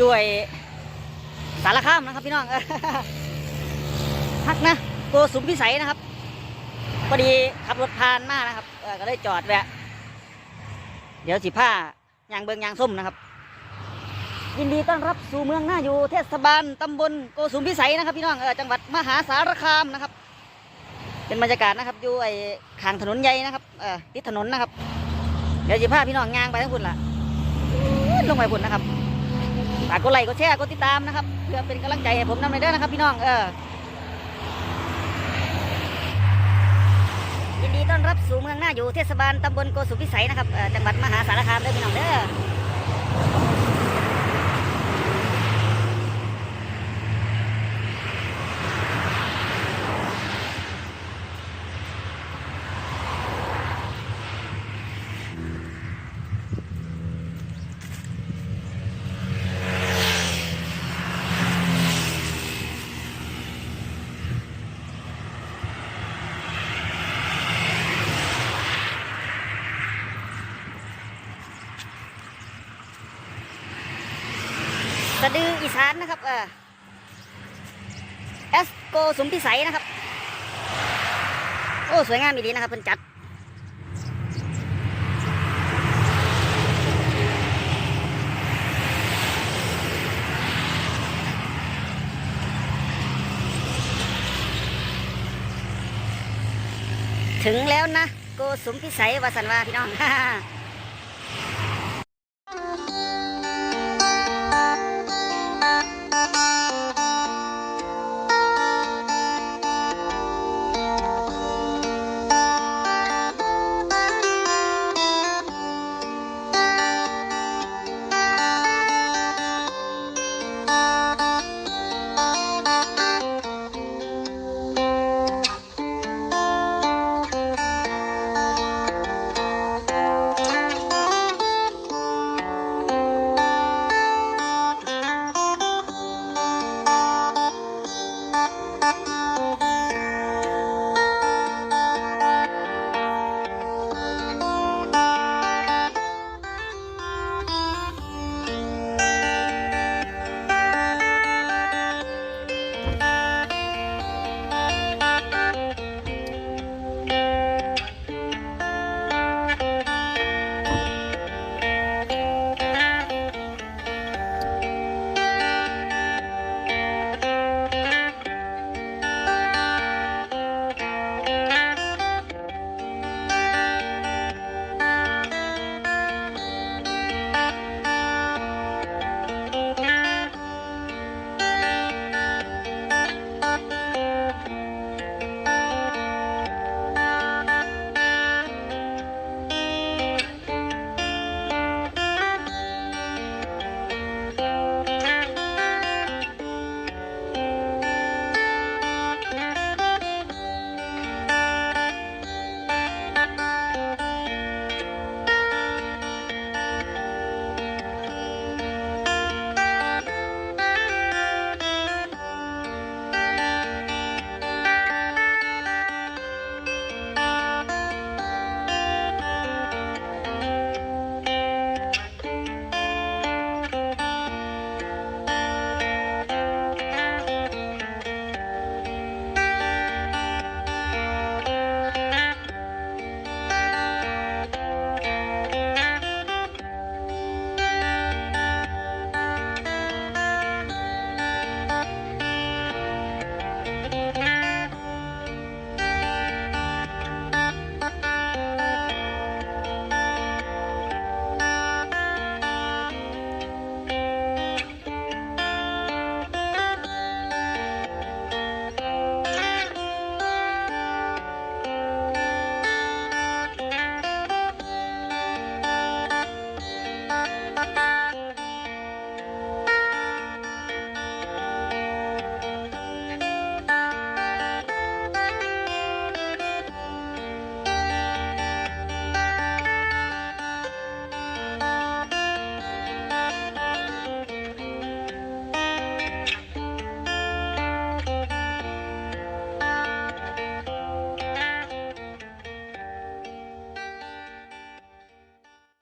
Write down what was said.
อยู่ไอสารคามนะครับพี่น้องเออพักนะโกสุมพิสัยนะครับพอดีขับรถผ่านมานะครับก็เลยจอดแวะ เดี๋ยวสิผ้ายางเบิงยางส้มนะครับ ยินดีต้อนรับสู่เมืองหน้าอยู่เทศบาลตำบลโกสุมพิสัยนะครับพี่น้องเออจังหวัดมหาสารคามนะครับ เป็นบรรยากาศนะครับอยู่ไอ้ขางถนนใหญ่นะครับเออติดถนนนะครับ เดี๋ยวสิพาพี่น้องยางไปทั้งพุ่นล่ะลงไปพุ่นนะครับ ฝากกดไลค์กดแชร์กดติดตามนะครับ เพื่อเป็นกำลังใจให้ผมนำไปเด้อนะครับ พี่น้องเออยินดีต้อนรับสู่เมืองหน้าอยู่เทศบาลตำบลโกสุพิสัยนะครับจังหวัดมหาสารคามเด้อพี่น้องเด้อ สะดืออีสานนะครับ เออเอสโกสมพิสัยนะครับ โอ้ สวยงามดีนะครับเพิ่นจัดถึงแล้วนะโกสุมพิสัยวาสันวาพี่น้อง